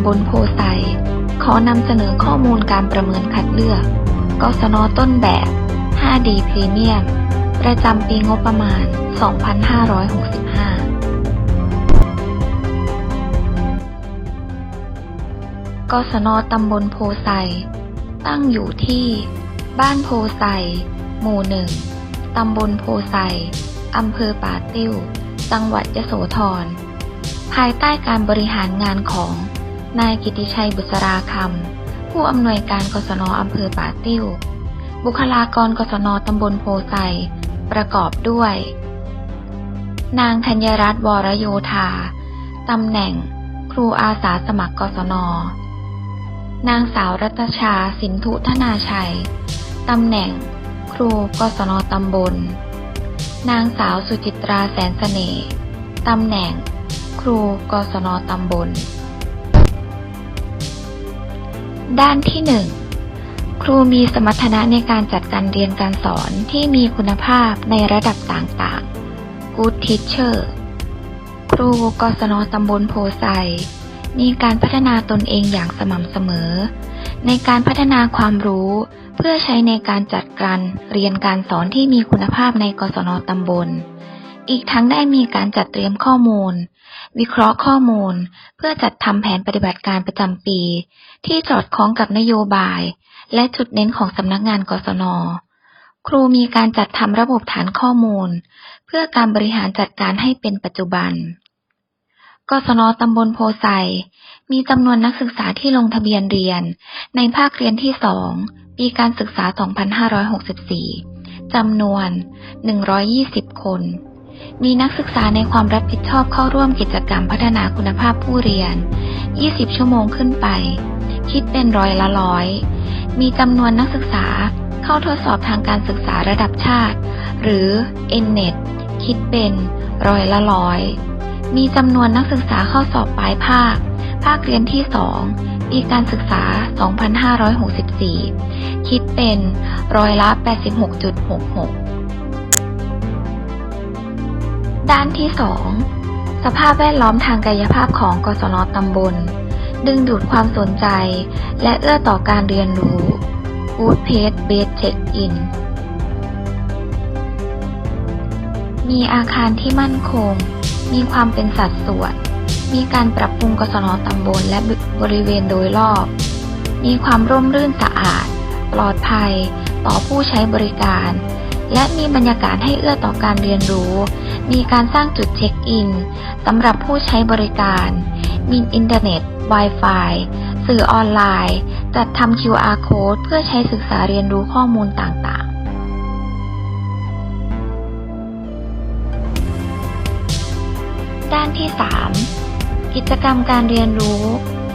ำบลโพไซ ขอนำเสนอข้อมูลการประเมินคัดเลือกกศนต้นแบบ 5D พรีเมียม ประจำปีงบประมาณ 2565กศนตำบลโพไซ ตั้งอยู่ที่ บ้านโพไซ หมู่หนึ่ง ตำบลโพไซ อำเภอป่าติ้ว จังหวัดยโสธร ภายใต้การบริหารงานของ นายกิติชัยบุษราคำ ผู้อำนวยการกศนอำเภอป่าติ้ว บุคลากรกศนตำบลโพไซประกอบด้วย นางธัญรัตน์วรโยธา ตำแหน่ง ครูอาสาสมัครกศน นางสาวรัตชาสินทุธนาชัย ตำแหน่ง ครูกศนตำบล นางสาวสุจิตราแสนเสน่ห์ตำแหน่ง ครูกศนตำบล ด้านที่หนึ่งครูมีสมรรถนะในการจัดการเรียนการสอนที่มีคุณภาพในระดับต่างๆ Good Teacher ครูกศนตำบลโพไซมีการพัฒนาตนเองอย่างสม่ำเสมอ ในการพัฒนาความรู้เพื่อใช้ในการจัดการเรียนการสอนที่มีคุณภาพในกศนตำบล อีกทั้งได้มีการจัดเตรียมข้อมูล วิเคราะห์ข้อมูล เพื่อจัดทำแผนปฏิบัติการประจำปี ที่สอดคล้องกับนโยบาย และจุดเน้นของสำนักงานกศน ครูมีการจัดทำระบบฐานข้อมูล เพื่อการบริหารจัดการให้เป็นปัจจุบัน กศนตำบลโพไซมีจำนวนนักศึกษาที่ลงทะเบียนเรียน ในภาคเรียนที่ 2 ปีการศึกษา 2564จำนวน 120 คน มีนักศึกษาในความรับผิดชอบเข้าร่วมกิจกรรมพัฒนาคุณภาพผู้เรียน 20 ชั่วโมงขึ้นไป คิดเป็นร้อยละร้อย มีจำนวนนักศึกษาเข้าทดสอบทางการศึกษาระดับชาติ หรือ NNET คิดเป็นร้อยละร้อย มีจำนวนนักศึกษาเข้าสอบปลายภาค ภาคเรียนที่ 2 ปีการศึกษา 2564 คิดเป็นร้อยละ 86.66 ด้านที่ 2 สภาพแวดล้อมทางกายภาพของกศนตำบล ดึงดูดความสนใจ และเอื้อต่อการเรียนรู้ Good Pace Based Check-in มีอาคารที่มั่นคง มีความเป็นสัดส่วน มีการปรับปรุงกศนตำบลและบริเวณโดยรอบ มีความร่มรื่นสะอาด ปลอดภัย ต่อผู้ใช้บริการ และมีบรรยากาศให้เอื้อต่อการเรียนรู้ มีการสร้างจุดเช็คอินสำหรับผู้ใช้บริการ มีอินเทอร์เน็ต Wi-Fi สื่อออนไลน์ จัดทำ QR code เพื่อใช้ศึกษาเรียนรู้ข้อมูลต่างๆด้านที่ 3 กิจกรรมการเรียนรู้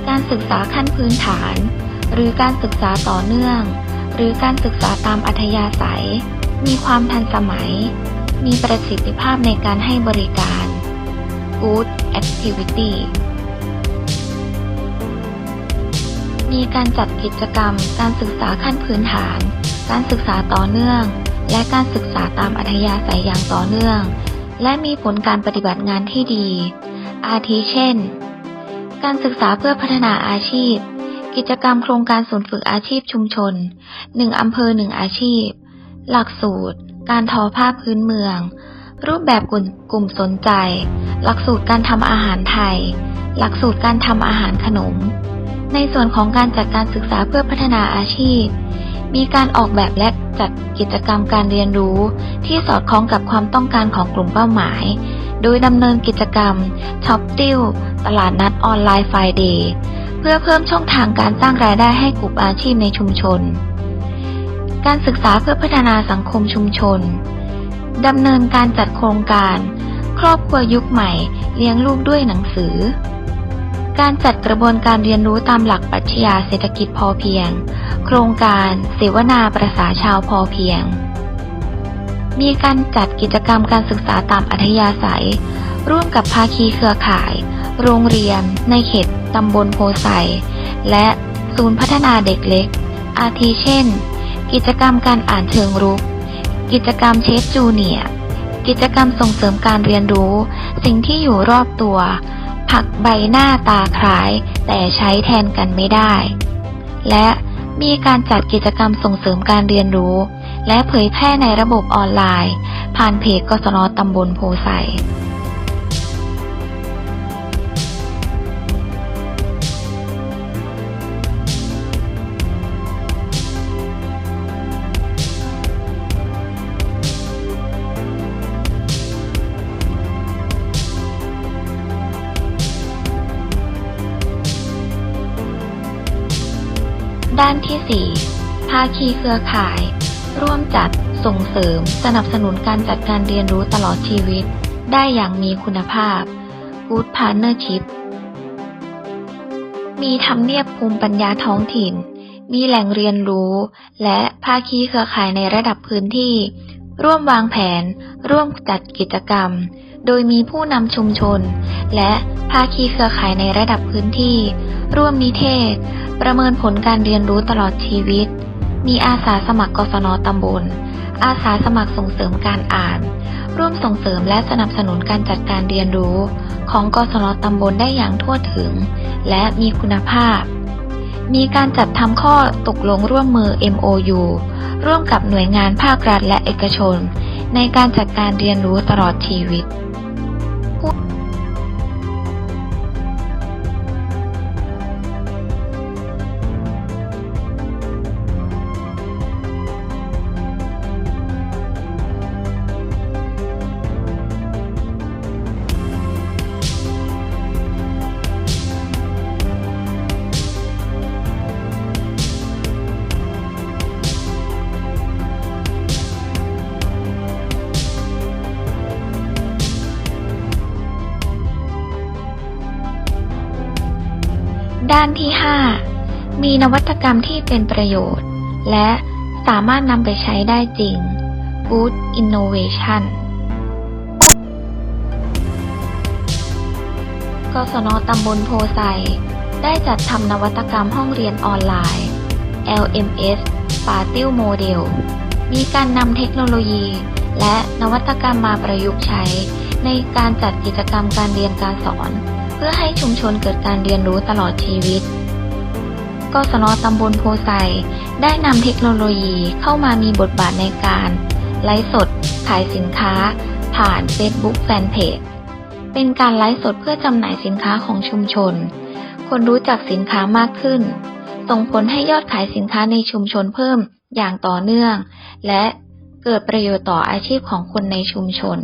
การศึกษาขั้นพื้นฐาน หรือการศึกษาต่อเนื่อง หรือการศึกษาตามอัธยาศัย มีความทันสมัย มีประสิทธิภาพในการให้บริการ Good Activity มีการจัดกิจกรรม การศึกษาขั้นพื้นฐาน การศึกษาต่อเนื่อง และการศึกษาตามอัธยาศัยอย่างต่อเนื่อง และมีผลการปฏิบัติงานที่ดี อาทิเช่น การศึกษาเพื่อพัฒนาอาชีพ กิจกรรมโครงการศูนย์ฝึกอาชีพชุมชน 1อำเภอ 1 อาชีพ หลักสูตร การทอผ้าพื้นเมือง รูปแบบกลุ่มกลุ่มสนใจ หลักสูตรการทำอาหารไทย หลักสูตรการทำอาหารขนม ในส่วนของการจัดการศึกษาเพื่อพัฒนาอาชีพ มีการออกแบบและจัดกิจกรรมการเรียนรู้ที่สอดคล้องกับความต้องการของกลุ่มเป้าหมาย โดยดำเนินกิจกรรมช็อปติ้วตลาดนัดออนไลน์ไฟเดย์เพื่อเพิ่มช่องทางการสร้างรายได้ให้กลุ่มอาชีพในชุมชน การศึกษาเพื่อพัฒนาสังคมชุมชน ดำเนินการจัดโครงการ ครอบครัวยุคใหม่ เลี้ยงลูกด้วยหนังสือ การจัดกระบวนการเรียนรู้ตามหลักปรัชญาเศรษฐกิจพอเพียง โครงการเสวนาประสาชาวพอเพียง มีการจัดกิจกรรมการศึกษาตามอัธยาศัย ร่วมกับภาคีเครือข่าย โรงเรียน ในเขตตำบลโพไซและศูนย์พัฒนาเด็กเล็ก อาทิเช่น กิจกรรมการอ่านเชิงรุก กิจกรรมเชฟจูเนียกิจกรรมส่งเสริมการเรียนรู้ สิ่งที่อยู่รอบตัว ผักใบหน้าตาคล้าย แต่ใช้แทนกันไม่ได้ และมีการจัดกิจกรรมส่งเสริมการเรียนรู้ และเผยแพร่ในระบบออนไลน์ ผ่านเพจกศนตำบลโพไซ ด้านที่ 4 ภาคีเครือข่าย ร่วมจัด ส่งเสริม สนับสนุนการจัดการเรียนรู้ตลอดชีวิต ได้อย่างมีคุณภาพ Good Partnership มีทำเนียบภูมิปัญญาท้องถิ่น มีแหล่งเรียนรู้ และภาคีเครือข่ายในระดับพื้นที่ ร่วมวางแผน ร่วมจัดกิจกรรม โดยมีผู้นำชุมชน และภาคีเครือข่ายในระดับพื้นที่ ร่วมนิเทศ ประเมินผลการเรียนรู้ตลอดชีวิต มีอาสาสมัครกศนตำบล อาสาสมัครส่งเสริมการอ่าน ร่วมส่งเสริมและสนับสนุนการจัดการเรียนรู้ ของกศนตำบลได้อย่างทั่วถึง และมีคุณภาพ มีการจัดทำข้อตกลงร่วมมือ MOU ร่วมกับหน่วยงานภาครัฐและเอกชน ในการจัดการเรียนรู้ตลอดชีวิต ด้านที่ 5 มีนวัตกรรมที่เป็นประโยชน์ และสามารถนำไปใช้ได้จริง Good Innovation กศนตำบลโพไซได้จัดทำนวัตกรรมห้องเรียนออนไลน์ LMS p a t i l Model มีการนำเทคโนโลยี และนวัตกรรมมาประยุกต์ใช้ ในการจัดกิจกรรมการเรียนการสอน เพื่อให้ชุมชนเกิดการเรียนรู้ตลอดชีวิตกศนตำบลโพไซได้นำเทคโนโลยีเข้ามามีบทบาทในการไลฟ์สด ขายสินค้า ผ่าน Facebook Fanpage เป็นการไลฟ์สดเพื่อจำหน่ายสินค้าของชุมชน คนรู้จักสินค้ามากขึ้น ส่งผลให้ยอดขายสินค้าในชุมชนเพิ่มอย่างต่อเนื่อง และเกิดประโยชน์ต่ออาชีพของคนในชุมชน